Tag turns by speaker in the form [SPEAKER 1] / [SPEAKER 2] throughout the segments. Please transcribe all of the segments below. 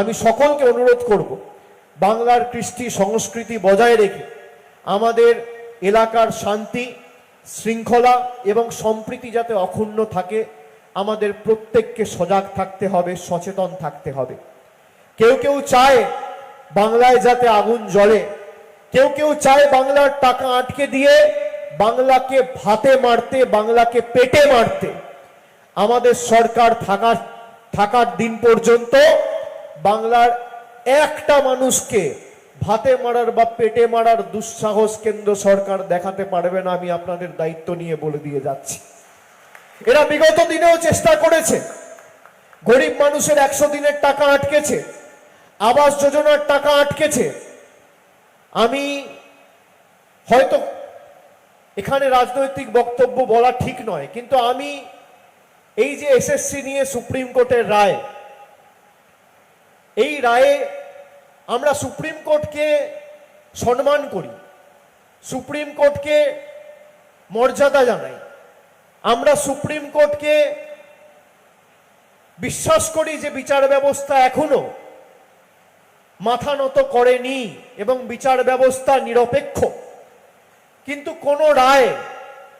[SPEAKER 1] আমি সকলকে অনুরোধ করব, বাংলার কৃষ্টি সংস্কৃতি বজায় রেখে আমাদের এলাকার শান্তি, শৃঙ্খলা এবং সম্প্রীতি যাতে অক্ষুণ্ণ থাকে, আমাদের প্রত্যেককে সজাগ থাকতে হবে, সচেতন থাকতে হবে। কেউ কেউ চায় বাংলায় যাতে আগুন জ্বলে, কেউ কেউ চায় বাংলার টাকা আটকে দিয়ে বাংলাকে ভাতে মারতে, বাংলাকে পেটে মারতে। আমাদের সরকার থাকার থাকার দিন পর্যন্ত বাংলার একটা মানুষকে ভাতে মারার বা পেটে মারার দুঃসাহস কেন্দ্র সরকার দেখাতে পারবে না, আমি আপনাদের দায়িত্ব নিয়ে বলে দিয়ে যাচ্ছি। এরা বিগত দিনেও চেষ্টা করেছে। গরিব মানুষের একশো দিনের টাকা আটকেছে, আবাস যোজনার টাকা আটকেছে। আমি হয়তো এখানে রাজনৈতিক বক্তব্য বলা ঠিক নয়, কিন্তু আমি এই যে এসএসসি নিয়ে সুপ্রিম কোর্টের রায় এই রায়ে আমরা সুপ্রিম কোর্টকে সম্মান করি। সুপ্রিম কোর্টকে মর্যাদা জানাই। আমরা সুপ্রিম কোর্টকে বিশ্বাস করি যে বিচার ব্যবস্থা এখনও মাথা নত করেনি এবং বিচার ব্যবস্থা নিরপেক্ষ। কিন্তু কোনো রায়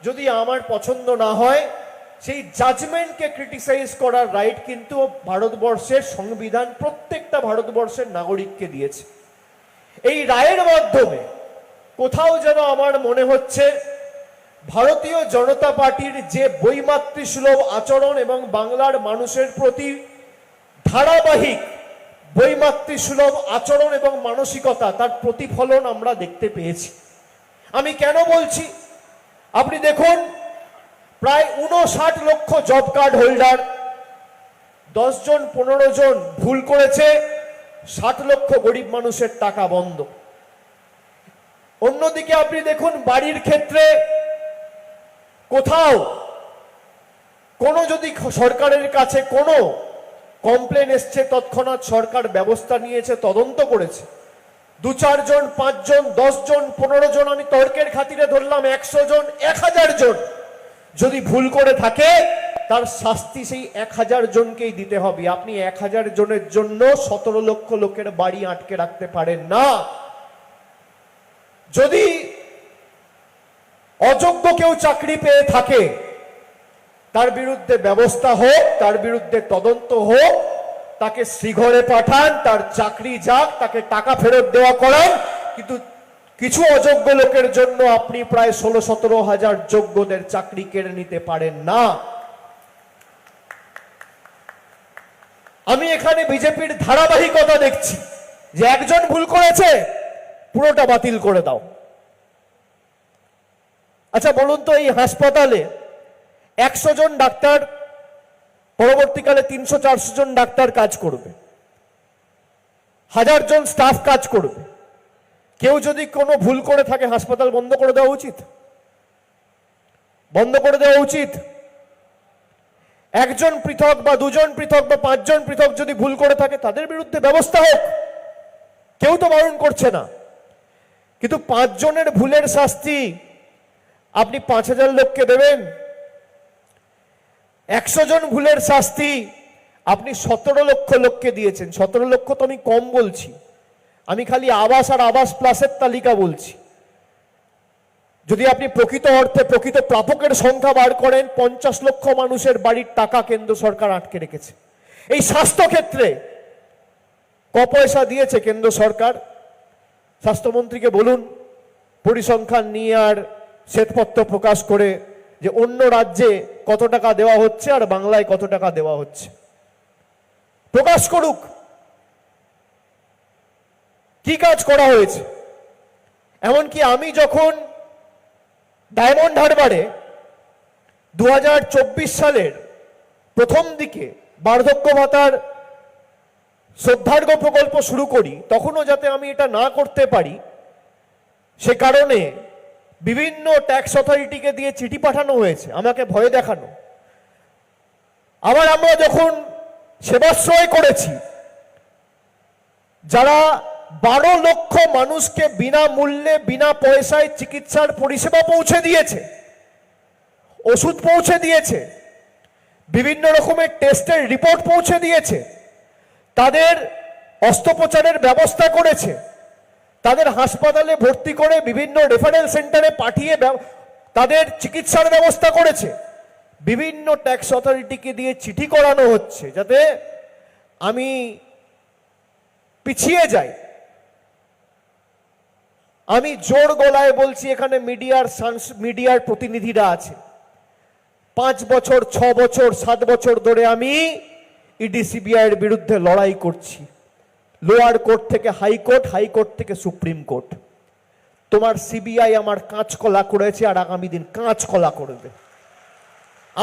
[SPEAKER 1] যদি আমার পছন্দ না হয় সেই জাজমেন্টকে ক্রিটিসাইজ করার রাইট কিন্তু ভারতবর্ষের সংবিধান প্রত্যেকটা ভারতবর্ষের নাগরিককে দিয়েছে। এই রায়ের মাধ্যমে কোথাও যেন আমার মনে হচ্ছে ভারতীয় জনতা পার্টির যে বৈমাতৃসুলভ আচরণ এবং বাংলার মানুষের প্রতি ধারাবাহিক বৈমাতৃসুলভ আচরণ এবং মানসিকতা, তার প্রতিফলন আমরা দেখতে পেয়েছি। আমি কেন বলছি? আপনি দেখুন প্রায় উনষাট লক্ষ জব কার্ড হোল্ডার দশ জন পনেরো জন ভুল করেছে, ষাট লক্ষ গরিব মানুষের টাকা বন্ধ। অন্যদিকে আপনি দেখুন, বাড়ির ক্ষেত্রে কোথাও কোনো যদি সরকারের কাছে কোনো কমপ্লেন এসছে, তৎক্ষণাৎ সরকার ব্যবস্থা নিয়েছে, তদন্ত করেছে। দু চারজন, পাঁচজন, দশজন পনেরো জন আমি তর্কের খাতিরে ধরলাম, একশো জন, এক হাজার জন যদি ভুল করে থাকে, তার শাস্তি সেই এক হাজার জনকেই দিতে হবে। আপনি এক হাজার জনের জন্য সতেরো লক্ষ লোকের বাড়ি আটকে রাখতে পারেন না। যদি অযোগ্য কেউ চাকরি পেয়ে থাকে, তার বিরুদ্ধে ব্যবস্থা হোক, তার বিরুদ্ধে তদন্ত হোক, তাকে শ্রীঘরে পাঠান, তার চাকরি যাক, তাকে টাকা ফেরত দেওয়া করান, কিন্তু কিছু অযোগ্য লোকের জন্য আপনি প্রায় ষোলো সতেরো হাজার যোগ্যদের চাকরি কেড়ে নিতে পারেন না। আমি এখানে বিজেপির ধারাবাহিকতা দেখছি। যে একজন ভুল করেছে, পুরোটা বাতিল করে দাও। আচ্ছা বলুন তো এই হাসপাতালে একশো জন ডাক্তার, পরবর্তীকালে তিনশো চারশো জন ডাক্তার কাজ করবে। হাজার জন স্টাফ কাজ করবে। কেউ যদি কোনো ভুল করে থাকে, হাসপাতাল বন্ধ করে দেওয়া উচিত? বন্ধ করে দেওয়া উচিত? একজন পৃথক বা দুজন পৃথক বা পাঁচজন পৃথক যদি ভুল করে থাকে, তাদের বিরুদ্ধে ব্যবস্থা হোক। কেউ তো বারণ করছে না। কিন্তু পাঁচজনের ভুলের শাস্তি আপনি পাঁচ হাজার লোককে দেবেন। একশো জন ভুলের শাস্তি আপনি সতেরো লক্ষ লোককে দিয়েছেন। সতেরো লক্ষ তো আমি কম বলছি। আমি খালি আবাস আর আবাস প্লাসের তালিকা বলছি। যদি আপনি প্রকৃত অর্থে প্রকৃত প্রাপকের সংখ্যা বার করেন, পঞ্চাশ লক্ষ মানুষের বাড়ির টাকা কেন্দ্র সরকার আটকে রেখেছে। এই স্বাস্থ্য ক্ষেত্রে ক পয়সা দিয়েছে কেন্দ্র সরকার। স্বাস্থ্যমন্ত্রীকে বলুন, পরিসংখ্যান নিয়ে আর শ্বেতপত্র প্রকাশ করে যে অন্য রাজ্যে কত টাকা দেওয়া হচ্ছে আর বাংলায় কত টাকা দেওয়া হচ্ছে। প্রকাশ করুক। কি কাজ করা হয়েছে? এমনকি আমি যখন ডায়মন্ড হারবারে দু হাজার চব্বিশ সালের প্রথম দিকে বার্ধক্য ভাতার শ্রদ্ধার্ঘ প্রকল্প শুরু করি, তখনও যাতে আমি এটা না করতে পারি, সে কারণে বিভিন্ন ট্যাক্স অথরিটিকে দিয়ে চিঠি পাঠানো হয়েছে, আমাকে ভয় দেখানো। আবার আমরা যখন সেবাশ্রয় করেছি, যারা বারো লক্ষ মানুষকে বিনামূল্যে বিনা পয়সায় চিকিৎসার পরিষেবা পৌঁছে দিয়েছে। ওষুধ পৌঁছে দিয়েছে। বিভিন্ন রকমের টেস্টের রিপোর্ট পৌঁছে দিয়েছে। তাদের অস্ত্রোপচারের ব্যবস্থা করেছে। তাদের হাসপাতালে ভর্তি করে বিভিন্ন রেফারেল সেন্টারে পাঠিয়ে তাদের চিকিৎসার ব্যবস্থা করেছে। বিভিন্ন ট্যাক্স অথরিটিকে দিয়ে চিঠি করানো হচ্ছে যাতে আমি পিছিয়ে যাই। আমি জোর গলায় বলছি, এখানে মিডিয়ার মিডিয়ার প্রতিনিধিরা আছে। পাঁচ বছর, ছ বছর, সাত বছর ধরে আমি ইডিসিবিআইয়ের সিবিআই এর বিরুদ্ধে লড়াই করছি। লোয়ার কোর্ট থেকে হাইকোর্ট হাইকোর্ট থেকে সুপ্রিম কোর্ট। তোমার সিবিআই আমার কাঁচকলা করেছে আর আগামী দিন কাঁচকলা করবে।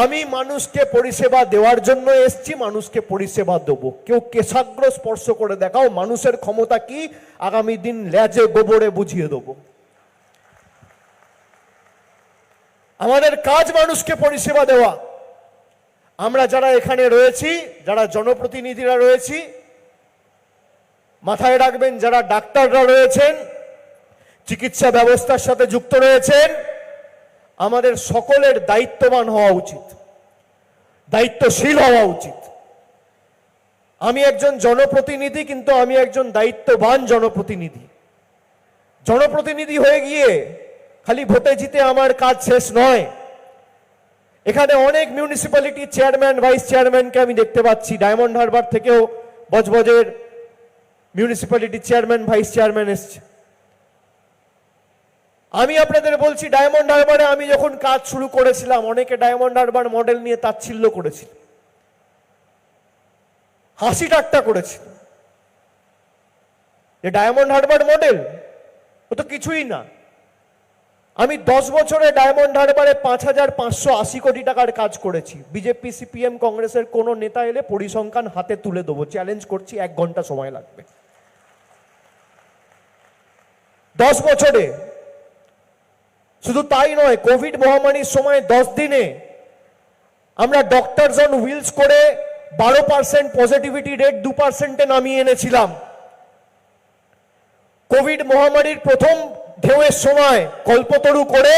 [SPEAKER 1] আমি মানুষকে পরিষেবা দেওয়ার জন্য এসছি, মানুষকে পরিষেবা দেবো। কেউ কেশাগ্র স্পর্শ করে দেখাও, মানুষের ক্ষমতা কি? আগামী দিন ল্যাজে গোবরে বুঝিয়ে দেবো। আমাদের কাজ মানুষকে পরিষেবা দেওয়া। আমরা যারা এখানে রয়েছি, যারা জনপ্রতিনিধিরা রয়েছি, মাথায় রাখবেন, যারা ডাক্তাররা রয়েছেন, চিকিৎসা ব্যবস্থার সাথে যুক্ত রয়েছেন আমাদের সকলের দায়িত্ববান হওয়া উচিত। দায়িত্বশীল হওয়া উচিত। আমি একজন জনপ্রতিনিধি, কিন্তু আমি একজন দায়িত্ববান জনপ্রতিনিধি। জনপ্রতিনিধি হয়ে গিয়ে খালি ভোটে জিতে আমার কাজ শেষ নয়। এখানে অনেক মিউনিসিপ্যালিটি চেয়ারম্যান ভাইস চেয়ারম্যানকে আমি দেখতে পাচ্ছি। ডায়মন্ড হারবার থেকেও বজবজের মিউনিসিপ্যালিটি চেয়ারম্যান ভাইস চেয়ারম্যান এসছে। আমি আপনাদের বলছি ডায়মন্ড হারবারে আমি যখন কাজ শুরু করেছিলাম, অনেকে ডায়মন্ড হারবার মডেল নিয়ে তাচ্ছিল্য করেছিল। হাসি ঠাট্টা করেছিল। যে ডায়মন্ড হারবার মডেল ও তো কিছুই না। আমি দশ বছরে ডায়মন্ড হারবারে পাঁচ হাজার পাঁচশো আশি কোটি টাকার কাজ করেছি। বিজেপি, সিপিএম, কংগ্রেসের কোনো নেতা এলে পরিসংখ্যান হাতে তুলে দেবো। চ্যালেঞ্জ করছি, এক ঘণ্টা সময় লাগবে। দশ বছরে শুধু তাই নয়, কোভিড মহামারীর সময় দশ দিনে আমরা ডক্টরস অন হুইলস করে বারো পার্সেন্ট পজিটিভিটি রেট দু পার্সেন্টে নামিয়ে এনেছিলাম। কোভিড মহামারীর প্রথম ঢেউয়ের সময় কল্পতরু করে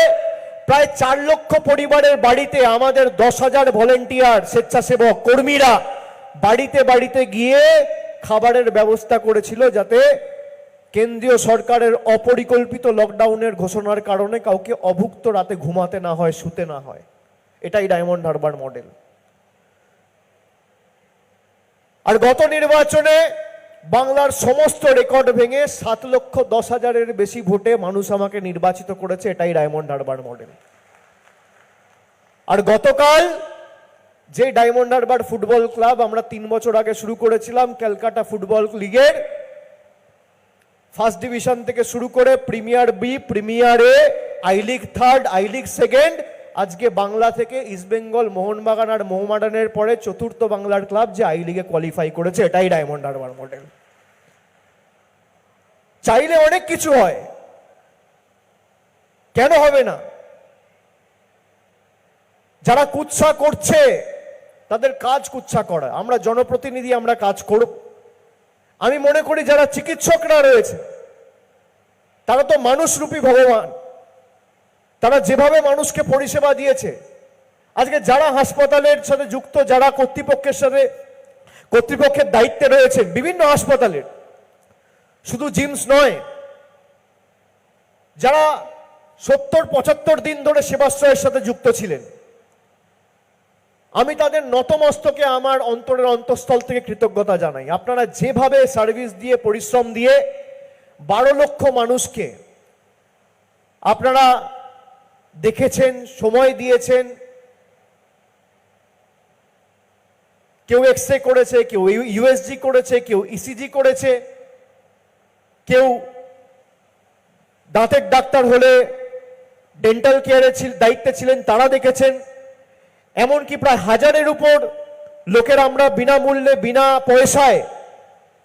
[SPEAKER 1] প্রায় চার লক্ষ পরিবারের বাড়িতে আমাদের দশ হাজার ভলেন্টিয়ার স্বেচ্ছাসেবক, কর্মীরা বাড়িতে বাড়িতে গিয়ে খাবারের ব্যবস্থা করেছিল যাতে কেন্দ্রীয় সরকারের অপরিকল্পিত লকডাউনের ঘোষণার কারণে কাউকে অভুক্ত রাতে ঘুমাতে না হয়, শুতে না হয়। এটাই ডায়মন্ড হারবার মডেল। আর গত নির্বাচনে বাংলার সমস্ত রেকর্ড ভেঙে সাত লক্ষ দশ হাজারের বেশি ভোটে মানুষ আমাকে নির্বাচিত করেছে, এটাই ডায়মন্ড হারবার মডেল। আর গতকাল যে ডায়মন্ড হারবার ফুটবল ক্লাব আমরা তিন বছর আগে শুরু করেছিলাম, ক্যালকাটা ফুটবল লিগের ফার্স্ট ডিভিশন থেকে শুরু করে premier B, premier A I league third I league second আজকে বাংলা থেকে ইস্টবেঙ্গল মোহনবাগান আর মোহামেডানের পরে চতুর্থ বাংলার ক্লাব যে আই লিগে কোয়ালিফাই করেছে, এটাই ডায়মন্ড হারবার মডেল চাইলে অনেক কিছু হয়। কেন হবে না? যারা কুৎসা করছে, তাদের কাজ কুৎসা করা। আমরা জনপ্রতিনিধি, আমরা কাজ করব। আমি মনে করি যারা চিকিৎসকরা রয়েছে, তারা তো মানুষরূপী ভগবান। তারা যেভাবে মানুষকে পরিষেবা দিয়েছে, আজকে যারা হাসপাতালের সাথে যুক্ত, যারা কর্তৃপক্ষের সাথে, কর্তৃপক্ষের দায়িত্বে রয়েছেন, বিভিন্ন হাসপাতালের, শুধু জিমস নয়, যারা সত্তর পঁচাত্তর দিন ধরে সেবাশ্রয়ের সাথে যুক্ত ছিলেন আমি তাদের নতমস্তকে আমার অন্তরের অন্তঃস্থল থেকে কৃতজ্ঞতা জানাই। আপনারা যেভাবে সার্ভিস দিয়ে, পরিশ্রম দিয়ে বারো লক্ষ মানুষকে আপনারা দেখেছেন, সময় দিয়েছেন, কেউ এক্স করেছে, কেউ ইউএসজি করেছে, কেউ ইসিজি করেছে, কেউ দাঁতের ডাক্তার হলে ডেন্টাল কেয়ারের দায়িত্বে ছিলেন, তারা দেখেছেন। এমনকি প্রায় হাজারের উপর লোকের আমরা বিনামূল্যে, বিনা পয়সায়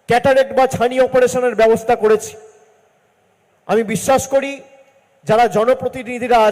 [SPEAKER 1] ক্যাটারেক্ট বা ছানি অপারেশনের ব্যবস্থা করেছি। আমি বিশ্বাস করি, যারা জনপ্রতিনিধিরা আছে